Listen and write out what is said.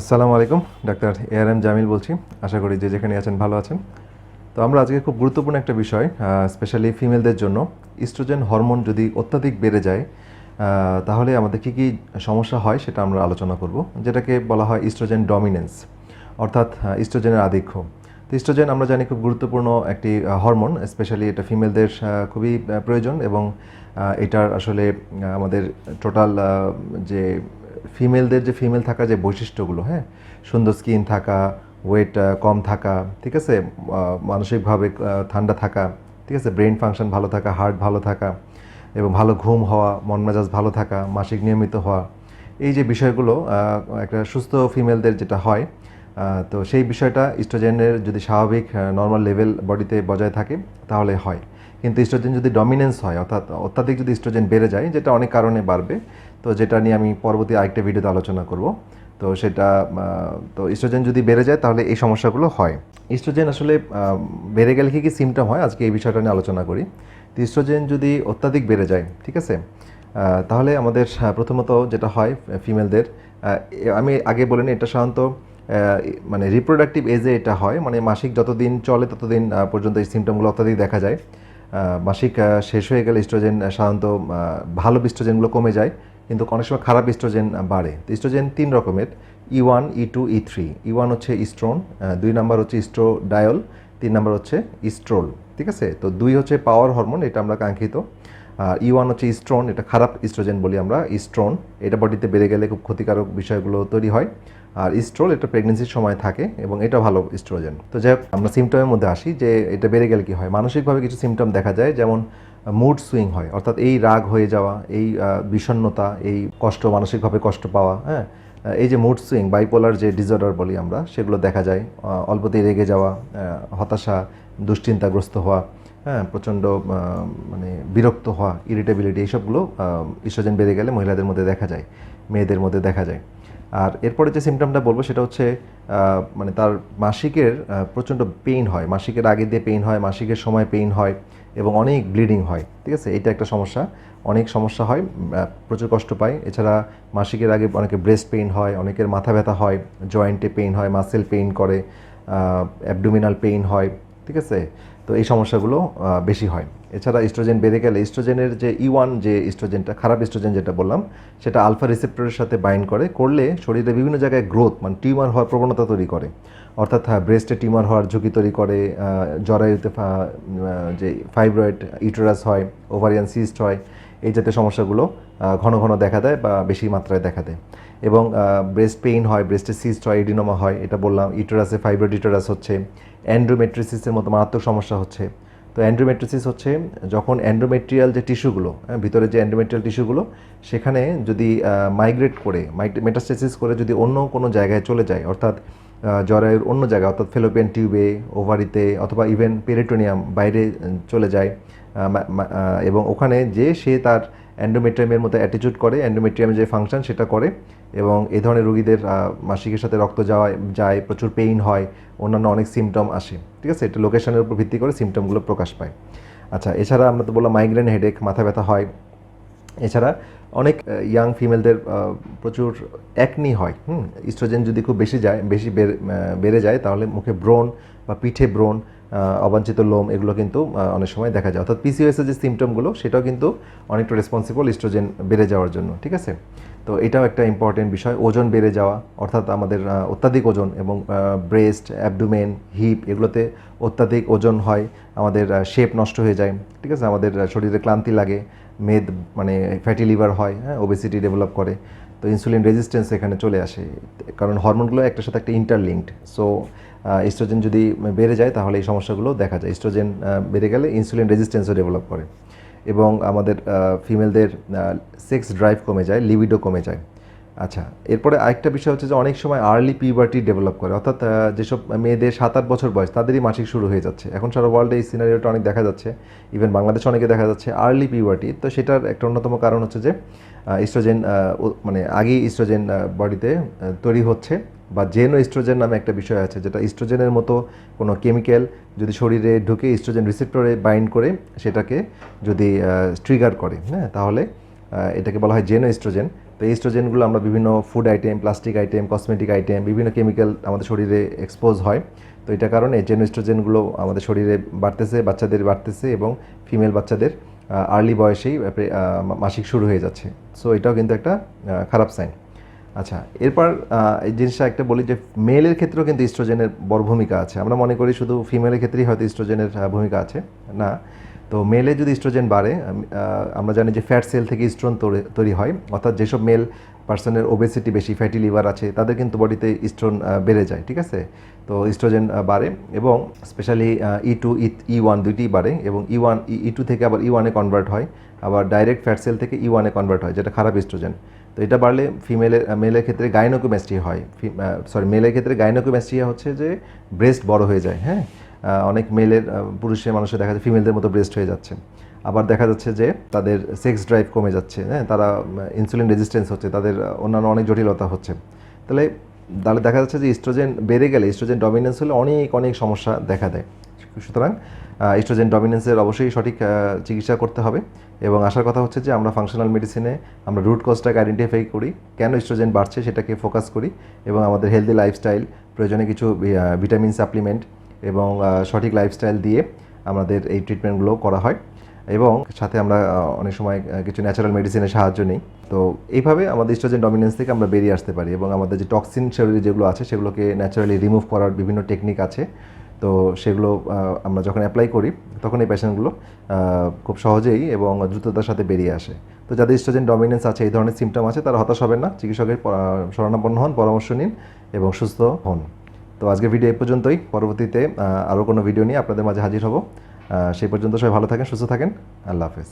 আসসালামু আলাইকুম, doctor A R M Jamil বলছি। আশা করি যে যেখানে আছেন ভালো আছেন। তো আমরা আজকে খুব গুরুত্বপূর্ণ একটা বিষয় স্পেশালি ফিমেলদের জন্য। ইস্ট্রোজেন হরমোন যদি অত্যাধিক বেড়ে যায় তাহলে আমাদের কী কী সমস্যা হয় সেটা আমরা আলোচনা করব, যেটাকে বলা হয় ইস্ট্রোজেন ডমিনেন্স অর্থাৎ ইস্ট্রোজেনের আধিক্য। তো ইস্ট্রোজেন আমরা জানি খুব গুরুত্বপূর্ণ একটি হরমোন স্পেশালি এটা ফিমেলদের খুবই প্রয়োজন এবং এটার আসলে আমাদের টোটাল যে ফিমেলদের যে ফিমেল থাকার যে বৈশিষ্ট্যগুলো হ্যাঁ? সুন্দর স্কিন থাকা, ওয়েট কম থাকা, ঠিক আছে? মানসিকভাবে ঠান্ডা থাকা, ঠিক আছে? ব্রেন ফাংশন ভালো থাকা, হার্ট ভালো থাকা এবং ভালো ঘুম হওয়া, মন মেজাজ ভালো থাকা, মাসিক নিয়মিত হওয়া, এই যে বিষয়গুলো একটা সুস্থ ফিমেলদের যেটা হয় তো সেই বিষয়টা ইস্ট্রোজেনের যদি স্বাভাবিক নর্মাল লেভেল বডিতে বজায় থাকে, তাহলে হয়। কিন্তু ইস্ট্রোজেন যদি ডমিনেন্স হয়, অর্থাৎ অত্যাধিক যদি ইস্ট্রোজেন বেড়ে যায়, যেটা অনেক কারণে বাড়বে তো যেটা নিয়ে আমি পরবর্তী আরেকটা ভিডিওতে আলোচনা করব। তো সেটা তো ইস্ট্রোজেন যদি বেড়ে যায় তাহলে এই সমস্যাগুলো হয়। ইস্ট্রোজেন আসলে বেড়ে গেলে কি কি সিমটম হয়? আজকে এই বিষয়টা নিয়ে আলোচনা করি। তো ইস্ট্রোজেন যদি অত্যাধিক বেড়ে যায়, ঠিক আছে? তাহলে আমাদের প্রথমত যেটা হয় ফিমেলদের আমি আগে বলিনি, এটা সাধারণত মানে রিপ্রোডাক্টিভ এজে এটা হয়। মানে মাসিক যতদিন চলে ততদিন পর্যন্ত এই সিমটমগুলো অত্যাধিক দেখা যায়। মাসিক শেষ হয়ে গেলে ইস্ট্রোজেন সাধারণত ভালো ইস্ট্রোজেনগুলো কমে যায়। কিন্তু অনেক সময় খারাপ ইস্ট্রোজেন বাড়ে। তো ইস্ট্রোজেন তিন রকমের E one E two E three E one হচ্ছে ইস্ট্রোন দুই নাম্বার হচ্ছে ইস্ট্রোডায়ল তিন নাম্বার হচ্ছে ইস্ট্রোল ঠিক আছে? তো দুই হচ্ছে পাওয়ার হরমোন এটা আমরা কাঙ্ক্ষিত। আর ই ওয়ান হচ্ছে ইস্ট্রন এটা খারাপ ইস্ট্রোজেন বলি আমরা ইস্ট্রন এটা বডিতে বেড়ে গেলে খুব ক্ষতিকারক বিষয়গুলো তৈরি হয়। আর ইস্ট্রোল এটা প্রেগনেন্সির সময় থাকে এবং এটা ভালো ইস্ট্রোজেন তো যাই হোক, আমরা সিমটমের মধ্যে আসি যে এটা বেড়ে গেলে কি হয়। মানসিকভাবে কিছু সিমটম দেখা যায় যেমন মুড সুইং হয় অর্থাৎ এই রাগ হয়ে যাওয়া এই আহ, বিষণ্ণতা এই কষ্ট মানসিকভাবে কষ্ট পাওয়া হ্যাঁ? এই যে মুড সুইং বাইপোলার যে ডিজর্ডার বলি আমরা সেগুলো দেখা যায়। অল্পতেই রেগে যাওয়া হতাশা দুশ্চিন্তাগ্রস্ত হওয়া হ্যাঁ? প্রচণ্ড মানে বিরক্ত হওয়া ইরিটেবিলিটি এইসবগুলো ইস্ট্রোজেন বেড়ে গেলে মহিলাদের মধ্যে দেখা যায় মেয়েদের মধ্যে দেখা যায়। আর এরপরে যে সিমটমটা বলব সেটা হচ্ছে মানে তার মাসিকের প্রচণ্ড পেইন হয়। মাসিকের আগে দিয়ে পেইন হয় মাসিকের সময় পেইন হয়। এবং অনেক ব্লিডিং হয়, ঠিক আছে? এটা একটা সমস্যা। অনেক সমস্যা হয় প্রচুর কষ্ট পায় এছাড়া মাসিকের আগে অনেকের ব্রেস্ট পেইন হয়, অনেকের মাথা ব্যথা হয় জয়েন্টে পেইন হয় মাসেল পেইন করে অ্যাবডোমিনাল পেইন হয়, ঠিক আছে? তো এই সমস্যাগুলো বেশি হয়। এছাড়া ইস্ট্রোজেন বেড়ে গেলে ইস্ট্রোজেনের যে ই ওয়ান যে ইস্ট্রোজেনটা খারাপ ইস্ট্রোজেন যেটা বললাম, সেটা আলফা রিসেপ্টরের সাথে বাইন্ড করে, করলে শরীরে বিভিন্ন জায়গায় গ্রোথ মানে টিউমার হওয়ার প্রবণতা তৈরি করে। অর্থাৎ হ্যাঁ ব্রেস্টে টিউমার হওয়ার ঝুঁকি তৈরি করে জরায়ুতে যে ফাইব্রয়েড ইউটেরাস হয় ওভারিয়ান সিস্ট হয় এই জাতীয় সমস্যাগুলো ঘন ঘন দেখা দেয় বা বেশি মাত্রায় দেখা দেয়। এবং ব্রেস্ট পেইন হয় ব্রেস্টে সিস্ট হয় এডিনোমা হয় এটা বললাম ইউটেরাসে ফাইব্রয়েড ইউটেরাস হচ্ছে অ্যান্ড্রোমেট্রিসিসের মতো মারাত্মক সমস্যা হচ্ছে। তো অ্যান্ড্রোমেট্রিসিস হচ্ছে যখন অ্যান্ড্রোমেট্রিয়াল যে টিস্যুগুলো হ্যাঁ, ভিতরে যে অ্যান্ড্রোমেট্রিয়াল টিস্যুগুলো সেখানে যদি মাইগ্রেট করে মেটাস্টেসিস করে যদি অন্য কোনো জায়গায় চলে যায় অর্থাৎ জরায়ুর অন্য জায়গায়, অর্থাৎ ফেলোপিয়ান টিউবে, ওভারিতে অথবা ইভেন পেরিটোনিয়াম বাইরে চলে যায়। এবং ওখানে যে সে তার অ্যান্ডোমেট্রিয়ামের মতো অ্যাটিটিউড করে অ্যান্ডোমেট্রিয়ামের যে ফাংশন সেটা করে এবং এ ধরনের রোগীদের মাসিকের সাথে রক্ত যাওয়া যায়, প্রচুর পেইন হয়, অন্যান্য অনেক সিমটম আসে। ঠিক আছে? এটা লোকেশনের উপর ভিত্তি করে সিমটমগুলো প্রকাশ পায়। আচ্ছা এছাড়া আমরা তো বললাম মাইগ্রেন হেডেক মাথা ব্যথা হয়। এছাড়া অনেক ইয়াং ফিমেলদের প্রচুর একনি হয়, হুম? ইস্ট্রোজেন যদি খুব বেশি যায়, বেশি বেড়ে- যায়, তাহলে মুখে ব্রণ বা পিঠে ব্রণ অবাঞ্ছিত লোম, এগুলো কিন্তু অনেক সময় দেখা যায়। অর্থাৎ পিসিওএসের যে সিমটমগুলো সেটাও কিন্তু অনেকটা রেসপন্সিবল ইস্ট্রোজেন বেড়ে যাওয়ার জন্য, ঠিক আছে? তো এটাও একটা ইম্পর্টেন্ট বিষয়। ওজন বেড়ে যাওয়া, অর্থাৎ আমাদের অত্যাধিক ওজন এবং ব্রেস্ট অ্যাবডোমেন হিপ এগুলোতে অত্যাধিক ওজন হয়, আমাদের শেপ নষ্ট হয়ে যায়। ঠিক আছে? আমাদের শরীরে ক্লান্তি লাগে, মেদ মানে ফ্যাটি লিভার হয় হ্যাঁ ওবেসিটি ডেভেলপ করে। তো ইনসুলিন রেজিস্ট্যান্স এখানে চলে আসে। কারণ হরমোনগুলো একটার সাথে একটা ইন্টারলিঙ্কড সো ইস্ট্রোজেন যদি বেড়ে যায়, তাহলে এই সমস্যাগুলো দেখা যায়। ইস্ট্রোজেন বেড়ে গেলে ইনসুলিন রেজিস্ট্যান্সও ডেভেলপ করে। এবং আমাদের ফিমেলদের সেক্স ড্রাইভ কমে যায় লিবিডো কমে যায়। আচ্ছা এরপরে আরেকটা বিষয় হচ্ছে যে অনেক সময় আর্লি পিউবার্টি ডেভেলপ করে। অর্থাৎ যেসব মেয়েদের সাত আট বছর বয়স, তাদেরই মাসিক শুরু হয়ে যাচ্ছে। এখন সারা ওয়ার্ল্ডে এই সিনারিওটা অনেক দেখা যাচ্ছে। ইভেন বাংলাদেশে অনেকে দেখা যাচ্ছে আর্লি পিউবার্টি তো সেটার একটা অন্যতম কারণ হচ্ছে যে ইস্ট্রোজেন মানে আগেই ইস্ট্রোজেন বডিতে তৈরি হচ্ছে। বা জেনো ইস্ট্রোজেন নামে একটা বিষয় আছে, যেটা ইস্ট্রোজেনের মতো কোনো কেমিক্যাল যদি শরীরে ঢুকে ইস্ট্রোজেন রিসেপ্টরে বাইন্ড করে, সেটাকে যদি ট্রিগার করে হ্যাঁ তাহলে এটাকে বলা হয় জেনো ইস্ট্রোজেন তো এই ইস্ট্রোজেনগুলো আমরা বিভিন্ন food item plastic item cosmetic item বিভিন্ন কেমিক্যাল আমাদের শরীরে এক্সপোজ হয়। তো এটা কারণে জেনো ইস্ট্রোজেনগুলো আমাদের শরীরে বাড়তেছে, বাচ্চাদের বাড়তেছে এবং ফিমেল বাচ্চাদের আর্লি বয়সেই মাসিক শুরু হয়ে যাচ্ছে। সো এটাও কিন্তু একটা খারাপ সাইন আচ্ছা এরপর এই জিনিসটা একটা বলি যে মেলের ক্ষেত্রেও কিন্তু ইস্ট্রোজেনের বড় ভূমিকা আছে। আমরা মনে করি শুধু ফিমেলের ক্ষেত্রেই হয়তো ইস্ট্রোজেনের ভূমিকা আছে। না, তো মেলে যদি ইস্ট্রোজেন বাড়ে আমরা জানি যে ফ্যাট সেল থেকে ইস্ট্রন তৈরি হয়। অর্থাৎ যেসব মেল পার্সনের ওবেসিটি বেশি ফ্যাটি লিভার আছে, তাদের কিন্তু বডিতে ইস্ট্রন বেড়ে যায়, ঠিক আছে? তো ইস্ট্রোজেন বাড়ে এবং specially E two E one দুইটি বাড়ে এবং ই ওয়ান ই টু থেকে আবার ই ওয়ানে কনভার্ট হয়। আবার ডাইরেক্ট ফ্যাট সেল থেকে ই ওয়ানে কনভার্ট হয়, যেটা খারাপ ইস্ট্রোজেন তো এটা বাড়লে ফিমেলের মেলের ক্ষেত্রে গাইনোকোম্যাস্ট্রিয়া হয়। সরি মেলের ক্ষেত্রে গাইনোকোম্যাস্ট্রিয়া হচ্ছে যে ব্রেস্ট বড় হয়ে যায় হ্যাঁ? অনেক মেলের পুরুষের মানুষের দেখা যায় ফিমেলদের মতো ব্রেস্ট হয়ে যাচ্ছে। আবার দেখা যাচ্ছে যে তাদের সেক্স ড্রাইভ কমে যাচ্ছে হ্যাঁ? তারা ইনসুলিন রেজিস্ট্যান্স হচ্ছে, তাদের অন্যান্য অনেক জটিলতা হচ্ছে। তাহলে তাহলে দেখা যাচ্ছে যে ইস্ট্রোজেন বেড়ে গেলে ইস্ট্রোজেন ডমিনেন্স হলে অনেক অনেক সমস্যা দেখা দেয়। সুতরাং ইস্ট্রোজেন ডমিনেন্সের অবশ্যই সঠিক চিকিৎসা করতে হবে। এবং আসার কথা হচ্ছে যে, আমরা ফাংশনাল মেডিসিনে আমরা রুট কজটাকে আইডেন্টিফাই করি, কেন ইস্ট্রোজেন বাড়ছে সেটাকে ফোকাস করি এবং আমাদের হেলদি লাইফস্টাইল প্রয়োজনে কিছু ভিটামিন সাপ্লিমেন্ট এবং সঠিক লাইফস্টাইল দিয়ে আমাদের এই ট্রিটমেন্টগুলো করা হয়। এবং সাথে আমরা অনেক সময় কিছু ন্যাচারাল মেডিসিনের সাহায্য নিই। তো এইভাবে আমাদের ইস্ট্রোজেন ডমিনেন্স থেকে আমরা বেরিয়ে আসতে পারি এবং আমাদের যে টক্সিন শরীরে যেগুলো আছে সেগুলোকে ন্যাচারালি রিমুভ করার বিভিন্ন টেকনিক আছে। তো সেগুলো আমরা যখন অ্যাপ্লাই করি, তখন এই পেশেন্টগুলো খুব সহজেই এবং দ্রুততার সাথে বেরিয়ে আসে। তো যাদের ইস্ট্রোজেন ডমিনেন্স আছে, এই ধরনের সিমটম আছে, তারা হতাশ হবেন না। চিকিৎসকের শরণাপন্ন হন, পরামর্শ নিন এবং সুস্থ হন। তো আজকের ভিডিও এই পর্যন্তই। পরবর্তীতে আরও কোনো ভিডিও নিয়ে আপনাদের মাঝে হাজির হব। সেই পর্যন্ত সবাই ভালো থাকেন, সুস্থ থাকেন। আল্লাহ হাফেজ।